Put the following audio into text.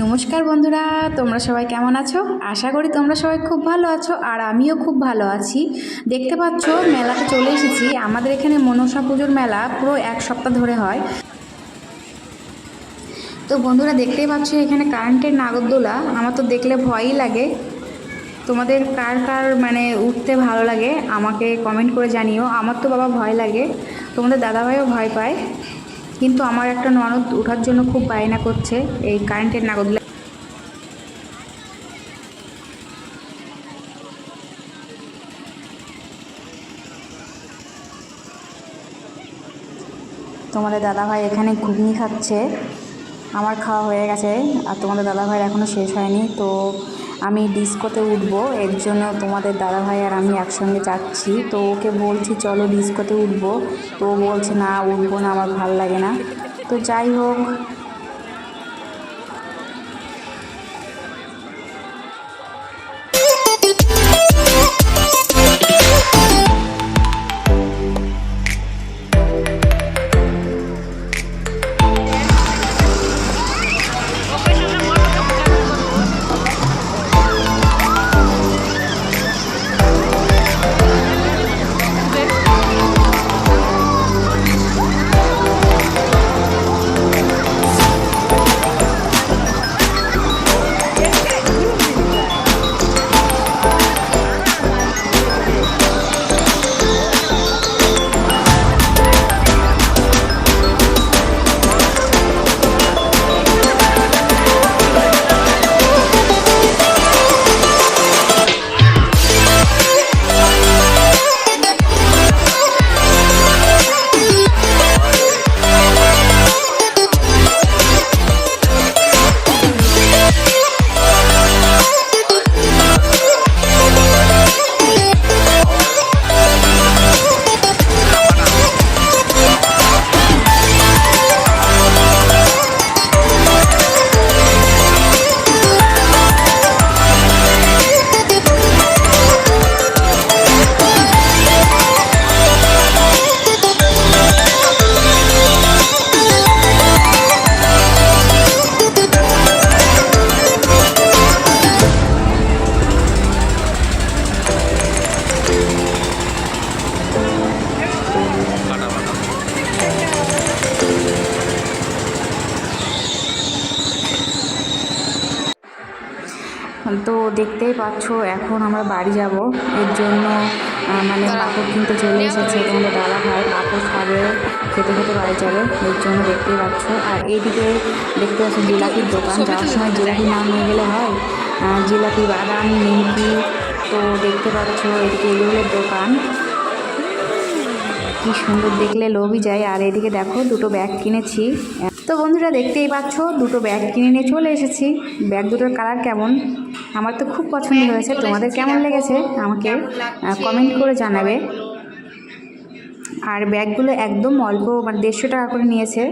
নমস্কার বন্ধুরা, তোমরা সবাই কেমন আছো? আশা করি তোমরা সবাই খুব ভালো আছো আর আমিও খুব ভালো আছি। দেখতে পাচ্ছ, মেলাতে চলে এসেছি। আমাদের এখানে মনসা পুজোর মেলা পুরো এক সপ্তাহ ধরে হয়। তো বন্ধুরা, দেখতেই পাচ্ছ, এখানে কারেন্টের নাগরদোলা। আমার তো দেখলে ভয়ই লাগে। তোমাদের কার কার মানে উঠতে ভালো লাগে, আমাকে কমেন্ট করে জানিও। আমার তো বাবা ভয় লাগে। তোমাদের দাদাভাইও ভয় পায়। কিন্তু আমার একটা ননদ ওঠার জন্য খুব বায়না করছে এই কারেন্টের নাগরদোলা তোমাদের দাদাভাই এখানে ঘুগনি খাচ্ছে। আমার খাওয়া হয়ে গেছে আর তোমাদের দাদাভাইয়ের এখনও শেষ হয়নি, তো আমি ডিস্কোতে উঠবো, এর জন্য তোমাদের দাদাভাই আর আমি একসঙ্গে যাচ্ছি। তো ওকে বলছি, চলো ডিস্কোতে উঠবো। তো বলছে, না, উঠবো না, আমার ভালো লাগে না। তো যাই হোক তো দেখতেই পাচ্ছ এখন আমরা বাড়ি যাব। এর জন্য মানে কাপড় কিনতে চলে এসেছে। তোমাদের দাদা ভাই কাপড় খাবে খেতে খেতে বাড়ি যাবে। এর জন্য দেখতেই পাচ্ছ। আর এইদিকে দেখতে পাচ্ছ জিলাপির দোকান। যাওয়ার সময় জিলাপি না নিয়ে গেলে হয় জিলাপি বাদাম নিমকি তো দেখতে পাচ্ছ এদিকে এগুলোর দোকান। কি সুন্দর দেখলে লোভই যায়। আর এদিকে দেখো দুটো ব্যাগ কিনেছি। তো বন্ধুরা দেখতেই পাচ্ছ দুটো ব্যাগ কিনে নিয়ে চলে এসেছি। ব্যাগ দুটোর কালার কেমন? আমার তো খুব পছন্দ হয়েছে। তোমাদের কেমন লেগেছে? আমাকে কমেন্ট করে জানাবে। আর ব্যাগগুলো একদম অল্প মানে দেড়শো টাকা করে নিয়েছে।